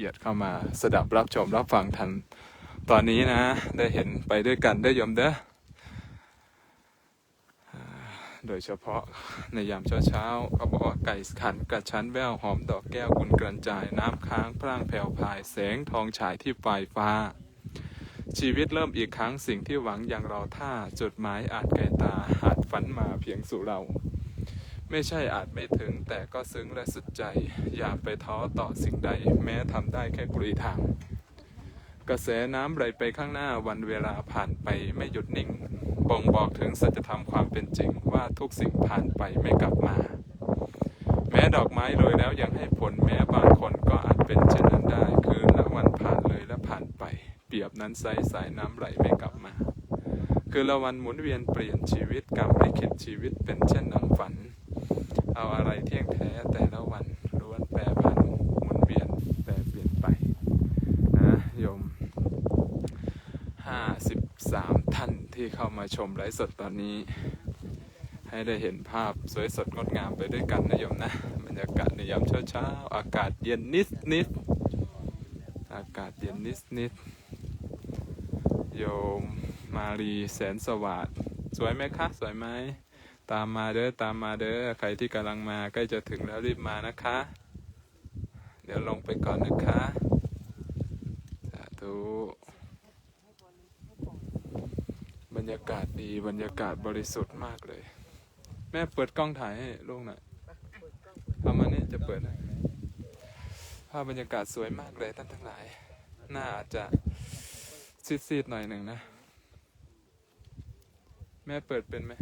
เกียรติเข้ามาสดับรับชมรับฟังทัน ตอนนี้นะ ได้เห็นไปด้วยกันได้ยมเด้อโดยเฉพาะในยามเช้าๆเขาบอกว่าไก่ขันกระชั้นแววหอมดอกแก้วกุนกระจาย น้ำค้างพร่างแผ่วพายแสงทองฉายที่ปลายฟ้า ชีวิตเริ่มอีกครั้งสิ่งที่หวังอย่างเราท่าจดหมายอาจไกลตาอาจฝันมาเพียงสู่เรา ไม่ใช่อาจไม่ถึง แต่ก็ซึ้งและสุดใจ อย่าไปท้อต่อสิ่งใด แม้ทำได้แค่กรีทาง กระแสน้ำไหลไปข้างหน้าวันเวลาผ่านไปไม่หยุดนิ่ง บ่งบอกถึงสัจธรรมความเป็นจริงว่าทุกสิ่งผ่านไปไม่กลับมา แม้ดอกไม้โรยแล้วยังให้ผลแม้บางคนก็อาจเป็นเช่นนั้นได้ คือละวันผ่านเลยและผ่านไป เปรียบนั้นไซสายน้ำไหลไม่กลับมา คือละวันหมุนเวียนเปลี่ยนชีวิตกรรมลิขิตชีวิตเป็นเช่นดังฝัน เอาอะไรเที่ยงแท้แต่ละวันล้วนแปรผันหมุนเวียนแปรเปลี่ยนไปนะโยมห้าสิบสามท่านที่เข้ามาชมไลฟ์สดตอนนี้ ให้ได้เห็นภาพสวยสดงดงามไปด้วยกันนะโยมนะ บรรยากาศในยามเช้าๆอากาศเย็นนิดนิดอากาศเย็นนิดนิดโยมมารีแสนสวัสดสวยไหมคะ สวยไหม ตามมาเด้อตามมาเด้อใครที่กำลังมาใกล้จะถึงแล้วรีบมานะคะ เดี๋ยวลงไปก่อนนะคะสาธุบรรยากาศดีบรรยากาศบริสุทธิ์มากเลย แม่เปิดกล้องถ่ายให้ลูกหน่อยเอมานี่จะเปิดให้ภาพบรรยากาศสวยมากเลยท่านทั้งหลายหน้าอาจจะซีดๆหน่อยหนึ่งนะ แม่เปิดเป็นไหม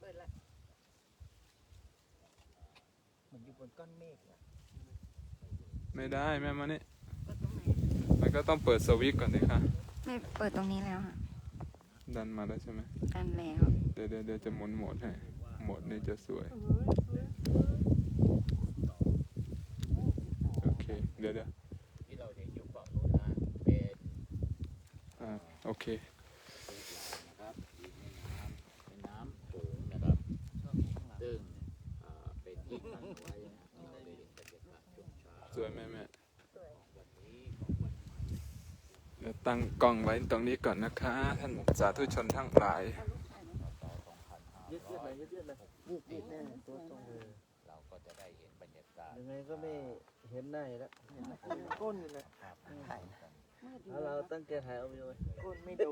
เปิดละ เหมือ นอยู่บนก้อนเมฆอะไม่ได้แม่มานี่เปิดตรงไหนมันก็ต้องเปิดสวิตช์ก่อนสิคะไม่เปิดตรงนี้แล้วค่ะดันมาแล้วใช่ไหมกันแล้ว เดี๋ยวเดี๋ยวเดี๋ยวจะหมุนโหมดให้โหมดนี้จะสวยโอเคเดี๋ยวเดี๋ยวที่เราเห็นอยู่ฝั่งนู้นนะเป็น อ่าโอเค นะครับดินแม่น้ำเป็นน้ำโขงนะครับ ซึ่งอ่าเป็นที่ตั้งไว้นะที่เราได้เห็นบรรยากาศช่วงเช้า สวยไหมแม่เดี๋ยวตั้งกล้องไว้ตรงนี้ก่อนนะคะ ท่านสาธุชนทั้งหลายยืดยืดเลยยืดยืดเลยยืดยืดแน่ตัวตรงเลยเราก็จะได้เห็นบรรยากาศยังไงก็ไม่เห็นหน้าแล้วเห็นก้นเลยถ่ายเราตั้งใจถ่ายเอาวิวไว้ก้นไม่ดู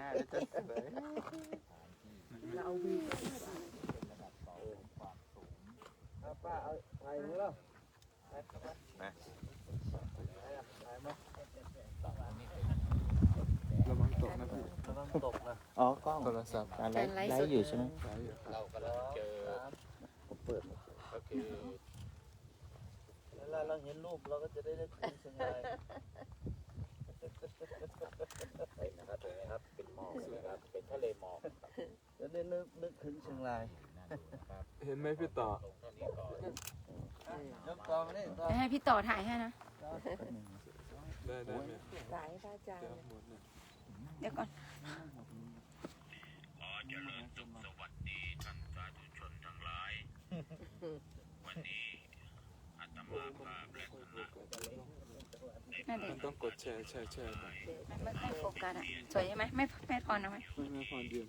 หน้าจะเฉยเราเอาวิวเอาป้าเอาถ่ายมือแล้ว ถ่ายครับถ่ายมาระวังตกนะพี่ระวังตกนะอ๋อกล้องโทรศัพท์อะไรไลฟ์อยู่ใช่ไหมไว้อยู่ครับเรากำลังเจอผมเปิดก็คือเวลาเราเห็นรูปเราก็จะได้ได้ถึงเชียงรายนะครับนะครับ เป็นหมอกนะครับ เป็นทะเลหมอกจะได้นึกนึกถึงเชียงรายนะครับเห็นไหมพี่ต่อ ตรงเท่านี่กอมานี่ต่อให้พี่ต่อถ่ายให้นะ ได้ได้แม่สายพระอาจารย์ หมดเนี่ยเดี๋ยวก่อน ขอเจริญสุขสวัสดีท่านสาธุชนทั้งหลาย วันนี้อาตมาภาพและคณะน่าเด็มันต้องกดแชร์แชร์แชร์ไปไม่ไม่ไม่โฟกัสอะ สวยใช่ไหมไม่ไม่พอนะไหมไม่ไม่พอยืม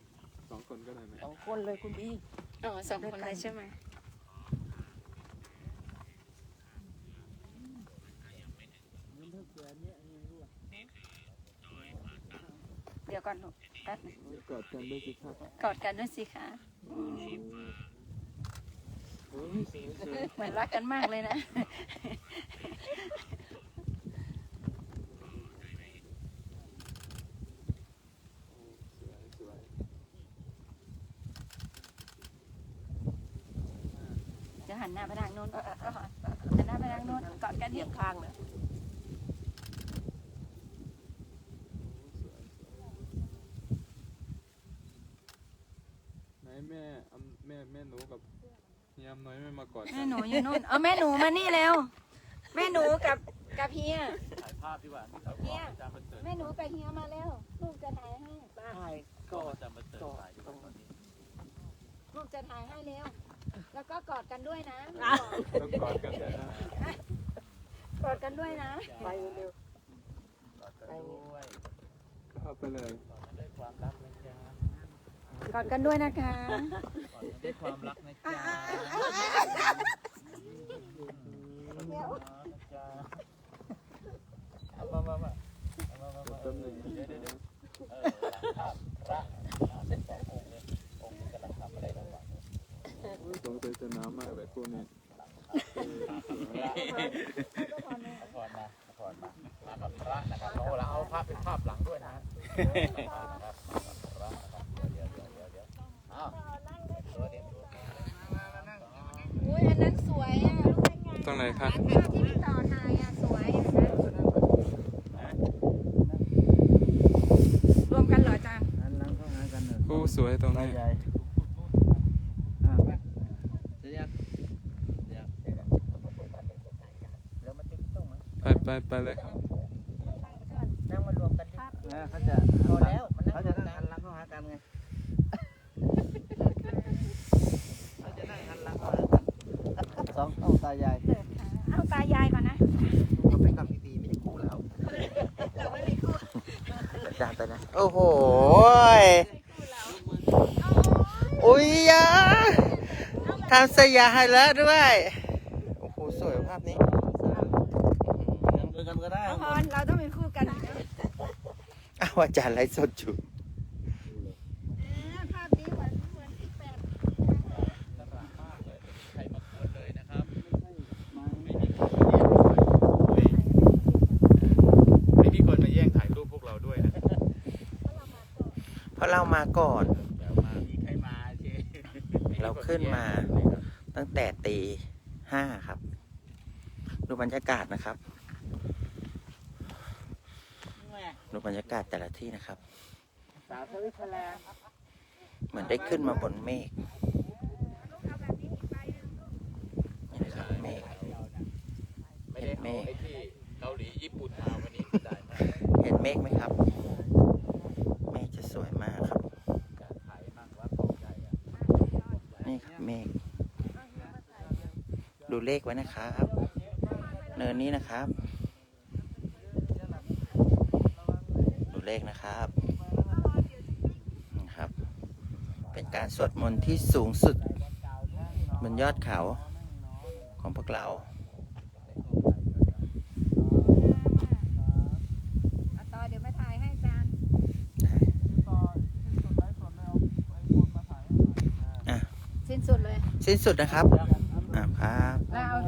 สองคนก็ได้ไหม สองคนเลยคุณพี่อ๋อสองคนเลยใช่ไหม ดี๋ยวก่อนลูกแป๊บนึงกอดกันด้วยสิครับกอดกันด้วยสิคะโอ้ยสวยสวยเหมือนรักกันมากเลยนะสวยสวยเดี๋ยวหันหน้าไปทางโน้นเออเออเออหันหน้าไปทางโน้นกอดกันเดียวข้างนะ ไหนแม่อำแม่แม่หนูกับ เฮียมน้อยไม่มากอดแม่กันหนูอยู่โน่น เออแม่หนูมานี่เร็ว แม่หนูกับกับเฮีย ถ่ายภาพดีกว่าที่เขาเฮียอาจารย์ประเสริฐแม่หนูกับเฮียมาเร็ว ลูกจะถ่ายให้ ถ่ายก็กอดอาจารย์ประเสริฐถ่ายดีกว่าตอนนี้ลูกจะถ่ายให้เร็ว แล้วก็กอดอดกันด้วยนะ ต้องกอดกันนะกอดกันด้วยนะ ไปเร็วเข้าไปเลยก อดกันด้วยนะคะด้วยความรักนะจ๊ะเอามามามาเอามามามาแป๊บหนึงเดี๋ยวเดี๋ยวเดี๋ยวเออพระพระองค์เนี่ยองค์กำลังทำอะไรระหว่างสงสัยจะหนาวมากเลยพวกนี้เอาพรมาเอาพรมามากับพระนะครับโอ้แล้วเอาภาพเป็นภาพหลังด้วยนะฮะนะครับพระนะครับเดี๋ยวเดี๋ยวเดี๋ยวเดี๋ยวอ้าวตัวเดียว อุ้ยอันนั้นสวยอะ ตรงไหนคะ อันที่พี่ต่อทายอะสวยอะนะรวมกันเหรออาจารย์ หันหลังเข้าหากันเถอะ ผู้ส วยตรงนี้ใหญ่อ่าไปเดี๋ยวเดี๋ยวแล้วมันติ๊กต้องไหมไปไปไปเลยครับนั่งมารวมกันดิเออเขาจะพอแล้วมันนั่งเขารจะวมนั่งกัหันนหลังเข้าหากันไงเขาจะนั่งหันหลังเข้าหากันสองเอาตายายเอาตายายก่อนนะเขาไปกับพี่ปีไม่ได้คู่แล้วเราไม่มีคู่จานไปนะ โอ้โหย อุ้ยยะทำสยายแล้วด้วย โอ้โห สวยภาพนี้มือกันก็ได้พรเราต้องเป็นคู่กันอ้าวอาจารย์ไลฟ์สดอยู่ภาพนี้เหมือนเหมือนที่แปดใครมาควรเลยนะครับไม่มีคนมาแย่งถ่ายรูปพวกเราด้วยนะเพราะเรามาก่อน เดี๋ยวมามีใครมาเช เราขึ้นมาตั้งแต่ตีห้าครับ ดูบรรยากาศนะครับ ดูบรรยากาศแต่ละที่นะครับสาวสวิตเซอร์แลนด์เหมือนได้ขึ้นมาบนเมฆนี่นะครับเมฆไม่ได้เอาไอ้ที่เกาหลีญี่ปุ่นมาวันนี้ได้ไหมเห็นเมฆไหมครับ เมฆจะสวยมากครับ ถ่ายมากว่าของใหญ่อะ นี่ครับเมฆ ดูเลขไว้นะครับ เนินนี้นะครับ ดูเลขนะครับนี่ครับ เป็นการสวดมนต์ที่สูงสุด บนยอดเขาของพวกเราต่อเดี๋ยวมาถ่ายให้จารย์สิ้นสุดเลยสิ้นสุดนะครับ อ่าครับ แล้ว